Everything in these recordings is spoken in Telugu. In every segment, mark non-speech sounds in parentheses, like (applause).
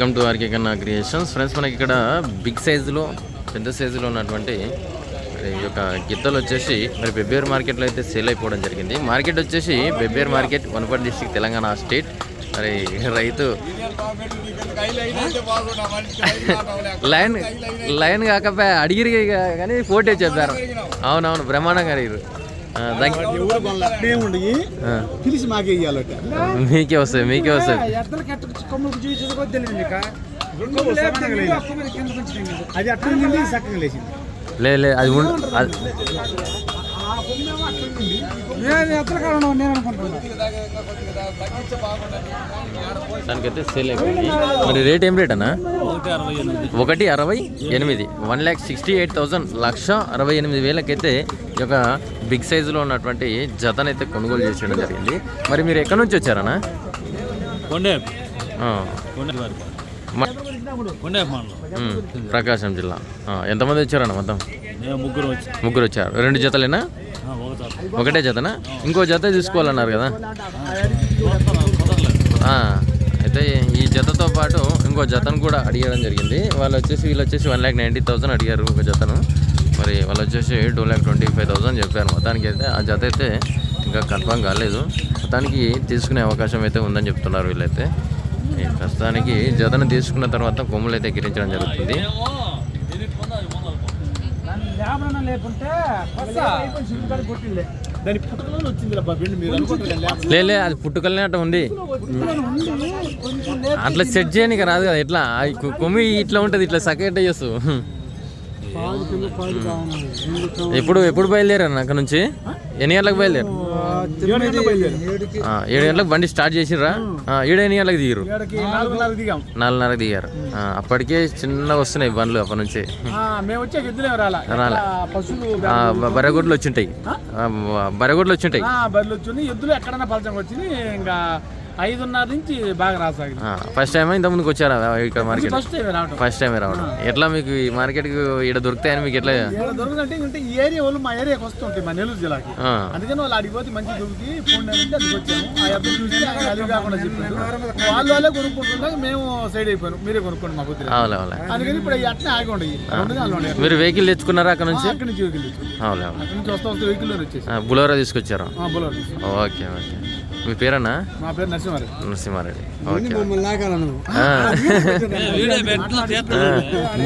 Welcome to RK Kanna creations. Friends మనకి ఇక్కడ బిగ్ సైజులో పెద్ద సైజులో ఉన్నటువంటి ఈ యొక్క గిత్తలు వచ్చేసి మరి బెబ్బేరు మార్కెట్లో అయితే సేల్ అయిపోవడం జరిగింది. మార్కెట్ వచ్చేసి Bebberu market Wanaparthy district Telangana state మరి రైతు లైన్ లైన్ కాకపోయా అడిగిరి కానీ ఫోటో చెప్పారు. అవునవును బ్రహ్మాండంగా అడిగారు. మాకే ఇయ్యాలట. మీకే వస్తాయి మీకే వస్తాయి. ఎద్దలు కట్ట కొమ్ముకు చూసేది కూడా తెలియదు లేదు. అది చక్కగా లేచింది. లే లే అది ఉండ అది- నేను ఎద్దల కారణం నేను అనుకుంటున్నా. దానికైతే సేల్ అయిపోయింది. మరి రేట్ ఏం రేట్ అన్నా ఒకటి అరవై ఎనిమిది. One lakh sixty eight thousand లక్ష అరవై ఎనిమిది వేలకైతే ఈ యొక్క బిగ్ సైజులో ఉన్నటువంటి జతనైతే కొనుగోలు చేసేయడం జరిగింది. మరి మీరు ఎక్కడి నుంచి వచ్చారన్నా? ప్రకాశం జిల్లా. ఎంతమంది వచ్చారన్న మొత్తం? ముగ్గురు వచ్చి ముగ్గురు వచ్చారు. రెండు జతలేనా? ఒకటే జతనా? ఇంకో జత తీసుకోవాలన్నారు కదా. అయితే ఈ జతతో పాటు ఇంకో జతను కూడా అడిగడం జరిగింది. వాళ్ళు వచ్చేసి వీళ్ళు వచ్చేసి వన్ ల్యాక్ నైంటీ థౌసండ్ అడిగారు ఒక జతను. మరి వాళ్ళు వచ్చేసి two lakh twenty five thousand చెప్పారు. మొత్తానికి అయితే ఆ జత అయితే ఇంకా కన్ఫర్మ్ కాలేదు. మొత్తానికి తీసుకునే అవకాశం అయితే ఉందని చెప్తున్నారు వీళ్ళైతే. ప్రస్తుతానికి జతను తీసుకున్న తర్వాత కొమ్ములు అయితే గిరించడం జరుగుతుంది. లేలే అది పుట్టుకలనే అట్ట ఉంది. అట్లా సెట్ చేయడానికి రాదు కదా ఇట్లా కొమ్మి ఇట్లా ఉంటుంది ఇట్లా సకేట్ చేస్తూ. ఎప్పుడు ఎప్పుడు బయలుదేరారు అక్కడ నుంచి? ఎన్ని గంటలకు బయలుదేరు ఏడు గంటలకు బండి స్టార్ట్ చేసిర్రా? ఏడు ఎన్ని గంటలకు దిగిరు నాలుగున్నర నాలుగున్నరకు దిగారు. అప్పటికే చిన్నగా వస్తున్నాయి బండ్లు అప్పటి నుంచి. బరగొడ్లు వచ్చింటాయి. ఆ, వచ్చింటాయి. ఐదున్నర నుంచి బాగా రాసాగింది ఫస్ట్ టైం ఇంత ముందుకు వచ్చారా ఇక్కడ మార్కెట్ ఫస్ట్ టైం రావటం. ఫస్ట్ టైం రావడం ఎట్లా మీకు ఈ మార్కెట్కి ఇక్కడ దొరుకుతాయని మీకు ఎట్లా? ఏడ దొరకదంటే ఇంకంటే ఈ ఏరియా వాళ్ళు మా ఏరియాకి వస్తుంటాయి మా నెల్లూరు జిల్లాకి. అందుకని వాళ్ళు మంచి దొరికి ఫోన్ అంటే అది వచ్చాము. ఆ అబ్బాయి చూసి అది కాకుండా చెప్పారు వాళ్ళు వాళ్ళే కొనుక్కుంటున్నాక మేము సైడ్ అయిపోయాను మీరే కొనుక్కోండి మా బుద్ధి అవులే అవులే. అందుకని ఇప్పుడు అట్నే ఆగి ఉండయి. మీరు వెహికల్ తెచ్చుకున్నారా అక్కడ నుంచి? అక్కడి నుంచి వెహికల్ వెహికల్ బులోరా తీసుకొచ్చారు? Bolero okay okay. మీ పేరన్నా? మా పేరు నరసింహారెడ్డి. (laughs)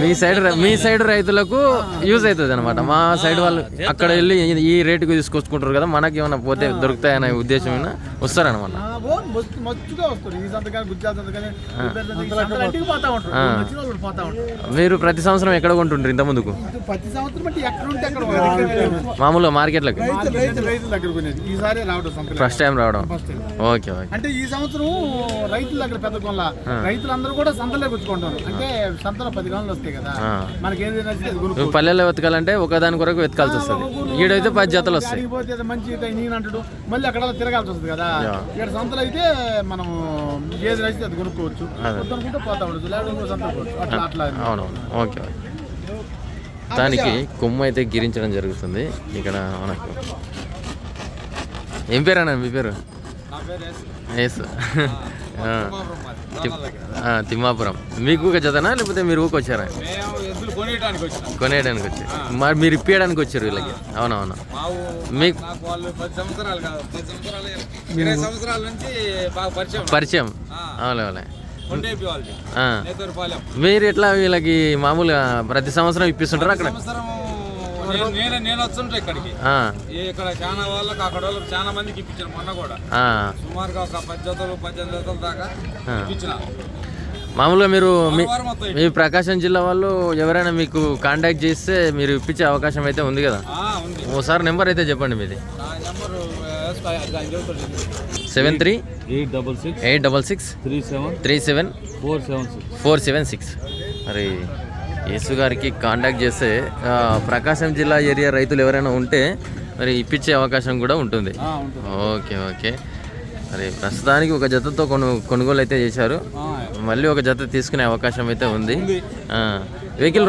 మీ సైడ్ మీ సైడ్ రైతులకు యూజ్ అవుతుంది అనమాట మా సైడ్ వాళ్ళు అక్కడ వెళ్ళి ఈ- రేటుకు తీసుకొచ్చుకుంటారు కదా మనకి ఏమైనా పోతే దొరుకుతాయనే ఉద్దేశం వస్తారనమాట మస్తు మస్తుగా వస్తారు. ఈ సంతకాన్ని గుజ్జాల సంతకాన్ని ఇంటికి పోతా ఉంటారు. వచ్చిన వాళ్ళు పోతా ఉంటారు. మీరు ప్రతి సంవత్సరం ఎక్కడ కొంటుంటారు ఇంత ముందుకు. మామూలుగా మార్కెట్లకు? ఫస్ట్ టైం రావడం. ఓకే ఓకే అంటే ఈ సంవత్సరం రైతుల దగ్గర పెద్ద కొనల రైతులందరూ కూడా సంతలో గుచ్చుకుంటారు అంటే సంతలో పది గంటలు వస్తాయి కదా. మనకి ఏది నచ్చితే పల్లెల్లో వెతకాలంటే ఒకదాని కొరకు వెతకాల్సి వస్తుంది. ఈడైతే పది జతలు వస్తాయి. పోతే మంచి నేను అంటాడు. మళ్ళీ అక్కడ తిరగాల్సి వస్తుంది కదా. ఇక్కడ సంతలో అయితే మనం ఏది నచ్చితే అది కొనుక్కోవచ్చు. వద్దనుకుంటే పోతా ఉండదు లేకపోతే పోవచ్చు అట్లా అట్లా అవునవును. ఓకే. ఓకే దానికి కొమ్ము అయితే గిరించడం జరుగుతుంది. ఇక్కడ మనకు ఏం పేరు అన్న మీ పేరు? ఎస్ (laughs) తిమ్మాపురం మీకు ఒక జతనా లేకపోతే మీరు ఊరికి వచ్చారా? కొనేయడానికి వచ్చినాం. కొనేయడానికి వచ్చి మరి మీరు ఇప్పించడానికి వచ్చారు వీళ్ళకి? అవునవును. మీకు పరిచయం. అవులే అవులే. నేతూరుపాలెం. మీరు ఎట్లా వీళ్ళకి మామూలుగా ప్రతి సంవత్సరం ఇప్పిస్తుంటారు అక్కడ? నేను నేను వస్తుంటా ఇక్కడికి. ఇక్కడ చాలా వాళ్ళకి అక్కడ వాళ్ళకి చాలా మందికి ఇప్పించాను మొన్న కూడా. ఆ. సుమారుగా ఒక పది జతలు పద్దెనిమిది జతల దాకా. ఇప్పించిన. మామూలుగా మీరు మీ ప్రకాశం జిల్లా వాళ్ళు ఎవరైనా మీకు కాంటాక్ట్ చేస్తే మీరు ఇప్పించే అవకాశం అయితే ఉంది కదా? ఆ, ఉంది. ఓసారి నెంబర్ అయితే చెప్పండి మీది. Seven three eight double six eight double six three seven three seven four seven six four seven six. మరి యేసు గారికి కాంటాక్ట్ చేస్తే ప్రకాశం జిల్లా ఏరియా రైతులు ఎవరైనా ఉంటే మరి ఇప్పించే అవకాశం కూడా ఉంటుంది. Okay okay. మరి ప్రస్తుతానికి ఒక జతతో కొను కొనుగోలు అయితే చేశారు. మళ్ళీ ఒక జత తీసుకునే అవకాశం అయితే ఉంది. వెహికల్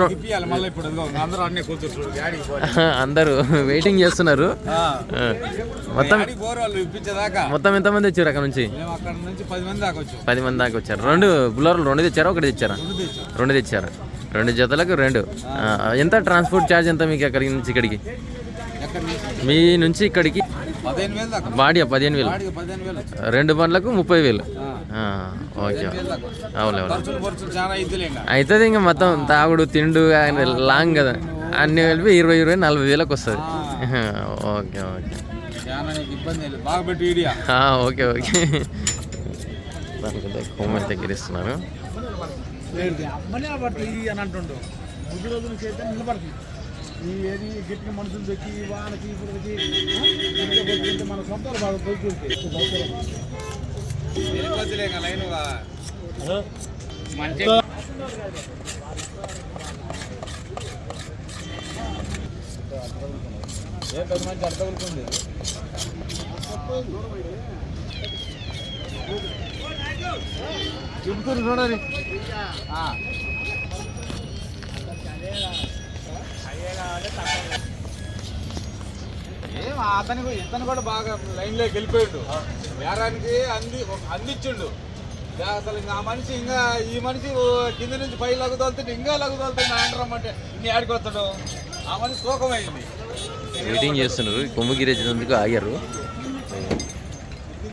అందరూ వెయిటింగ్ (laughs) చేస్తున్నారు. మొత్తం మొత్తం ఎంతమంది వచ్చారు అక్కడ నుంచి? పది మంది దాకా వచ్చారు. రెండు బుల్లర్లు రెండు తెచ్చారా? ఒకటి తెచ్చారా? రెండు తెచ్చాం. రెండు తెచ్చారు? రెండు జతలకు రెండు. ఎంత ట్రాన్స్పోర్ట్ ఛార్జ్ ఎంత మీకు అక్కడి నుంచి ఇక్కడికి? మీ నుంచి ఇక్కడికి? పదిహేను వేలు దాకా. బాడీ పదిహేను వేలు? రెండు బండ్లకు ముప్పై వేలు. ఓకే. అవును అవుతుంది ఇంకా మొత్తం తాగుడు తిండు లాంగ్ కదా. అన్ని కలిపి ఇరవై ఇరవై నలభై వేలకు వస్తుంది. (laughs) Okay okay. Okay okay. దానికి దగ్గర ఇస్తున్నాను. అమ్మనే పడుతుంది అని అంటుండు. ముందు రోజుల నుంచి అయితే నిలబడుతుంది. ఈ ఏది గట్టిగా మనుషులు పెట్టి వానకి ఇప్పుడు మన సొంతాలు బాగా పోతుంది వెళ్ళిపోతులే ఏ మంచి అర్థం చూడండి. ఏం అతని కూడా- ఇతను కూడా బాగా లైన్లోకి వెళ్ళిపోయాడు. వేరానికి అంది అందించిండు అసలు ఇంకా ఆ మనిషి ఇంకా ఈ మనిషి ఓ కింద నుంచి పై లగు ఇంకా లగు తోలుతుంది అంటే ఇన్ని ఆడికొస్తాడు ఆ మనిషి తూకమైంది వెయిటింగ్ చేస్తున్నారు. కొమ్ము గిరేసినందుకు ఆగారు.